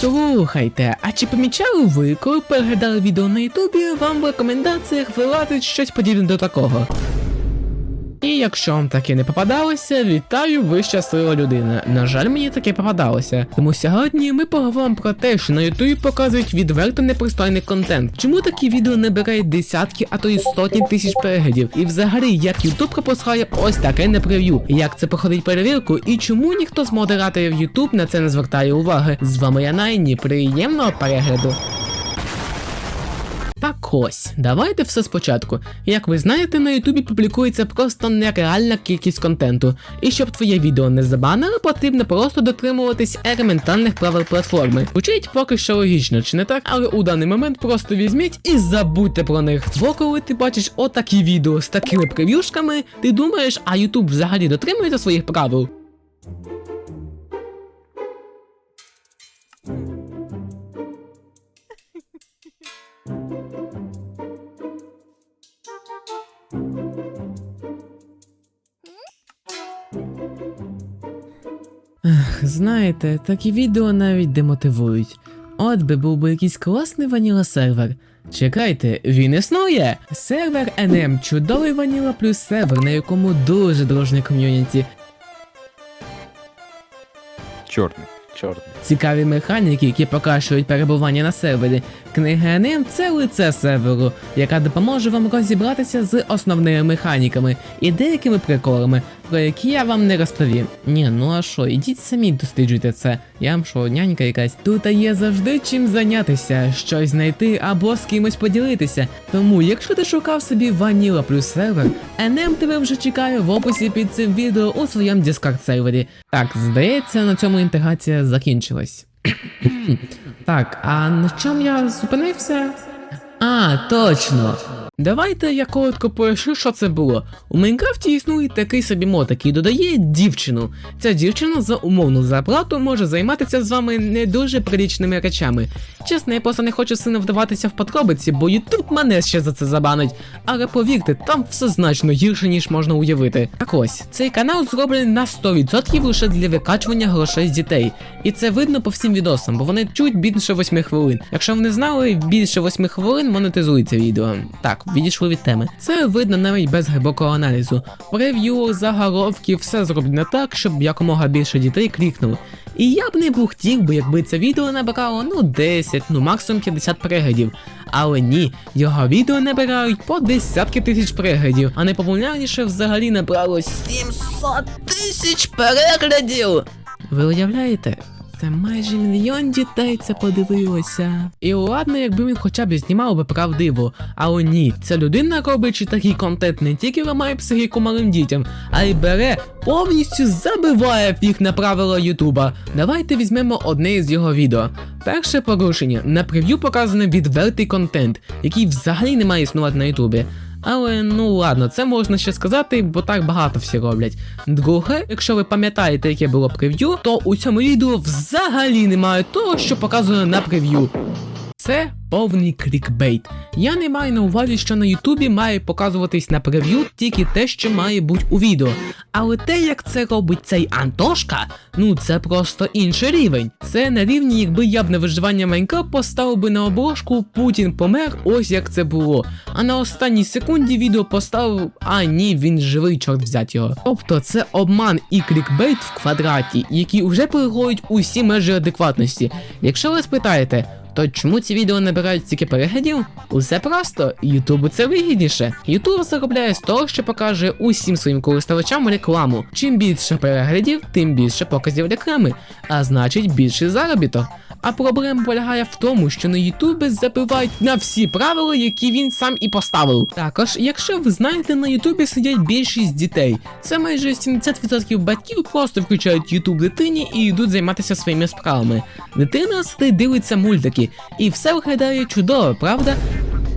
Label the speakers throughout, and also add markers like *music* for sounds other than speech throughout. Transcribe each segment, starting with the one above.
Speaker 1: Слухайте, а чи помічали ви, коли переглядали відео на Ютубі, вам в рекомендаціях вилазить щось подібне до такого? І якщо вам таке не попадалося, вітаю, ви щаслива людина. На жаль, мені таке попадалося. Тому сьогодні ми поговоримо про те, що на Ютубі показують відверто непристойний контент. Чому такі відео набирають десятки, а то й сотні тисяч переглядів? І взагалі, як Ютуб пропускає ось таке на прев'ю, як це проходить перевірку, і чому ніхто з модераторів Ютуб на це не звертає уваги? З вами я Найні, приємного перегляду. Так ось, давайте все спочатку. Як ви знаєте, на Ютубі публікується просто нереальна кількість контенту. І щоб твоє відео не забанили, потрібно просто дотримуватись елементарних правил платформи. Звучить поки що логічно, чи не так? Але у даний момент просто візьміть і забудьте про них. Бо коли ти бачиш отакі відео з такими прев'юшками, ти думаєш, а Ютуб взагалі дотримується своїх правил? Знаєте, такі відео навіть демотивують. От би був би якийсь класний ваніла сервер. Чекайте, він існує! Сервер NM чудовий ваніла плюс сервер, на якому дуже дружне ком'юніті.
Speaker 2: Чорний. Чорний.
Speaker 1: Цікаві механіки, які покращують перебування на сервері. Книга NM – це лице серверу, яка допоможе вам розібратися з основними механіками і деякими приколами, про які я вам не розповім. Ні, ну а що, ідіть самі досліджуйте це. Я вам що, нянька якась. Тут є завжди чим зайнятися, щось знайти або з кимось поділитися. Тому, якщо ти шукав собі ваніла плюс сервер, NM тебе вже чекає в описі під цим відео у своєму Discord сервері. Так, здається, на цьому інтеграція закінчилась. *coughs* так, а на чому я зупинився? А, точно. Давайте я коротко поясню, що це було. У Майнкрафті існує такий собі мод, який додає дівчину. Ця дівчина за умовну зарплату може займатися з вами не дуже прилічними речами. Чесно, я просто не хочу сильно вдаватися в подробиці, бо Ютуб мене ще за це забанить. Але повірте, там все значно гірше, ніж можна уявити. Так ось, цей канал зроблений на 100% лише для викачування грошей з дітей. І це видно по всім відосам, бо вони чуть більше 8 хвилин. Якщо ви не знали, більше 8 хвилин монетизується відео. Так, відійшли від теми. Це видно навіть без глибокого аналізу. Прев'ю, заголовки, все зроблено так, щоб якомога більше дітей клікнули. І я б не бухтів би, якби це відео набирало ну 10, ну максимум 50 переглядів. Але ні, його відео набирають по десятки тисяч переглядів, а найпопулярніше взагалі набрало 700 тисяч переглядів. Ви уявляєте? Це майже мільйон дітей це подивилося. І ладно, якби він хоча б знімав би правдиво. Але ні, ця людина робить такий контент не тільки ламає психіку малим дітям, а й бере, повністю забиває їх на правила Ютуба. Давайте візьмемо одне із його відео. Перше порушення на прев'ю показано відвертий контент, який взагалі не має існувати на Ютубі. Але ну ладно, це можна ще сказати, бо так багато всі роблять. Друге, якщо ви пам'ятаєте, яке було прев'ю, то у цьому відео взагалі немає того, що показує на прев'ю. Це повний клікбейт. Я не маю на увазі, що на Ютубі має показуватись на прев'ю тільки те, що має бути у відео. Але те, як це робить цей Антошка, ну це просто інший рівень. Це на рівні, якби я б на виживання Майнкрафт поставив би на обложку Путін помер, ось як це було. А на останній секунді відео поставив, а ні, він живий, чорт взять його. Тобто це обман і клікбейт в квадраті, які вже переходять усі межі адекватності. Якщо ви спитаєте, то чому ці відео набирають стільки переглядів? Усе просто, Ютубу це вигідніше. Ютуб заробляє з того, що покаже усім своїм користувачам рекламу. Чим більше переглядів, тим більше показів реклами, а значить більший заробіток. А проблема полягає в тому, що на Ютубі забивають на всі правила, які він сам і поставив. Також, якщо ви знаєте, на Ютубі сидять більшість дітей. Це майже 70% батьків просто включають Ютуб дитині і йдуть займатися своїми справами. Дитина сидить дивиться мультики, і все виглядає чудово, правда?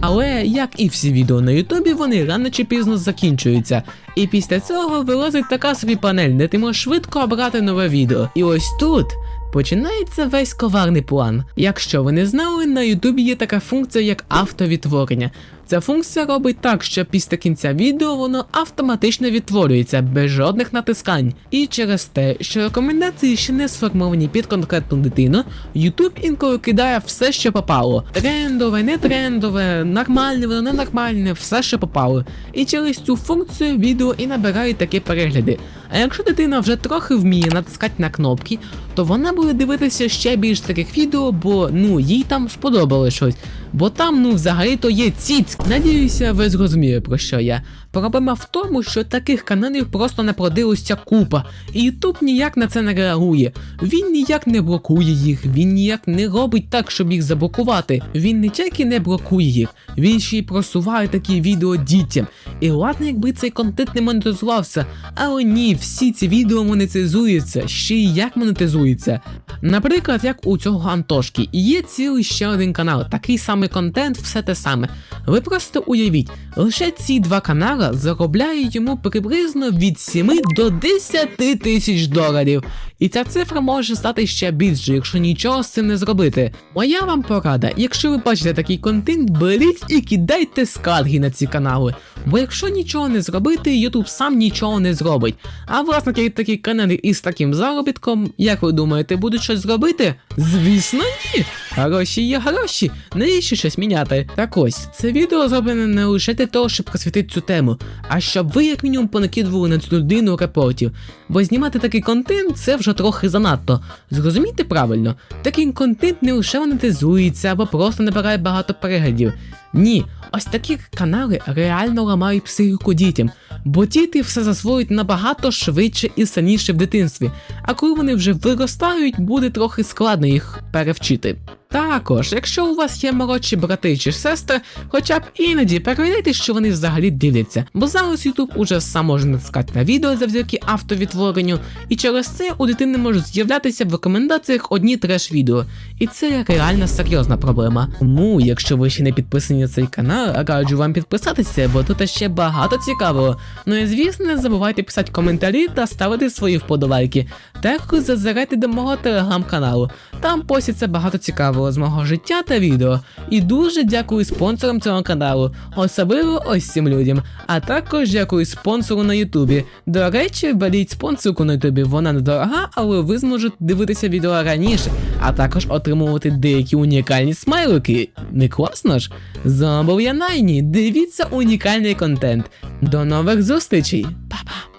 Speaker 1: Але як і всі відео на Ютубі, вони рано чи пізно закінчуються. І після цього вилазить така собі панель, де ти можеш швидко обрати нове відео. І ось тут починається весь коварний план. Якщо ви не знали, на Ютубі є така функція, як автовідтворення. Ця функція робить так, що після кінця відео воно автоматично відтворюється без жодних натискань. І через те, що рекомендації ще не сформовані під конкретну дитину, YouTube інколи кидає все, що попало. Трендове, не трендове, нормальне, воно ненормальне, все, що попало. І через цю функцію відео і набирають такі перегляди. А якщо дитина вже трохи вміє натискати на кнопки, то вона буде дивитися ще більш таких відео, бо ну їй там сподобалось щось. Бо там, ну, взагалі то є ціць. Надіюся, ви зрозуміли про що я. Проблема в тому, що таких каналів просто не продилося купа, і Ютуб ніяк на це не реагує. Він ніяк не блокує їх, він ніяк не робить так, щоб їх заблокувати. Він не тільки не блокує їх, він ще й просуває такі відео дітям. І ладно, якби цей контент не монетизувався, але ні, всі ці відео монетизуються, ще й як монетизуються. Наприклад, як у цього Антошки, є цілий ще один канал, такий самий контент, все те саме. Ви просто уявіть, лише ці два канали заробляють йому приблизно від 7 до 10 тисяч доларів. І ця цифра може стати ще більшою, якщо нічого з цим не зробити. Моя вам порада, якщо ви бачите такий контент, беріть і кидайте скарги на ці канали. Бо якщо нічого не зробити, YouTube сам нічого не зробить. А власники таких каналів із таким заробітком, як ви думаєте, будуть щось зробити? Звісно, ні. Гроші є гроші, навіщо щось міняти? Так ось, це відео зроблене не лише для того, щоб просвітити цю тему, а щоб ви як мінімум понакидували на цю людину репортів. Бо знімати такий контент це вже трохи занадто. Зрозумійте правильно, такий контент не лише монетизується або просто набирає багато переглядів. Ні, ось такі канали реально ламають психіку дітям, бо діти все засвоюють набагато швидше і сильніше в дитинстві, а коли вони вже виростають, буде трохи складно їх перевчити. Також, якщо у вас є молодші брати чи сестри, хоча б іноді перевіряйте, що вони взагалі дивляться, бо зараз YouTube уже сам може натискати на відео завдяки автовідтворенню, і через це у дитини можуть з'являтися в рекомендаціях одні треш відео. І це реально серйозна проблема. Тому, якщо ви ще не підписані на цей канал, раджу вам підписатися, бо тут ще багато цікавого. Ну і звісно, не забувайте писати коментарі та ставити свої вподобайки. Також зазирайте до мого телеграм-каналу. Там поститься багато цікавого з мого життя та відео. І дуже дякую спонсорам цього каналу, особливо ось цим людям. А також дякую спонсору на Ютубі. До речі, беріть спонсорку на Ютубі, вона недорога, але ви зможете дивитися відео раніше, а також отримувати деякі унікальні смайлики. Не класно ж? Зобов'язані, дивіться унікальний контент. До нових зустрічей! Па-па!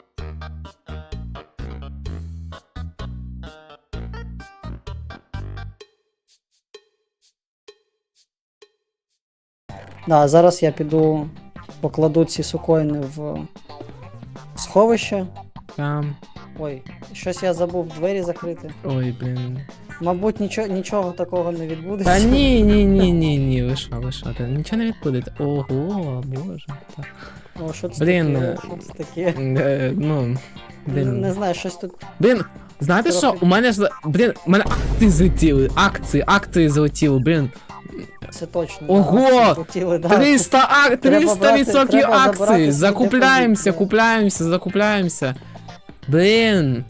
Speaker 3: Да, зараз я піду покладу ці сукоїни в сховище.
Speaker 1: Там.
Speaker 3: Ой, щось я забув двері закрити.
Speaker 1: Ой, блін.
Speaker 3: Мабуть, нічого, нічого такого не відбудеться.
Speaker 1: Та ні, ні, ні, *laughs* ні, ні, ви що, ви що, та нічого не відбудеться. Ого, боже. Так.
Speaker 3: О, що це
Speaker 1: Блін,
Speaker 3: таке?
Speaker 1: е,
Speaker 3: Що це таке?
Speaker 1: Е, ну,
Speaker 3: Не,
Speaker 1: блін.
Speaker 3: не знаю, щось тут.
Speaker 1: Блін, знаєте що? У мене ж, блін, у мене акції злетіли, акції, акції злетіли, блін.
Speaker 3: Це точно.
Speaker 1: Ого!
Speaker 3: хотіли, да.
Speaker 1: 300, ак,
Speaker 3: Треба
Speaker 1: 300
Speaker 3: брати-
Speaker 1: відсотків акцій, закупляємося, купляємося, закупляємося. Блін,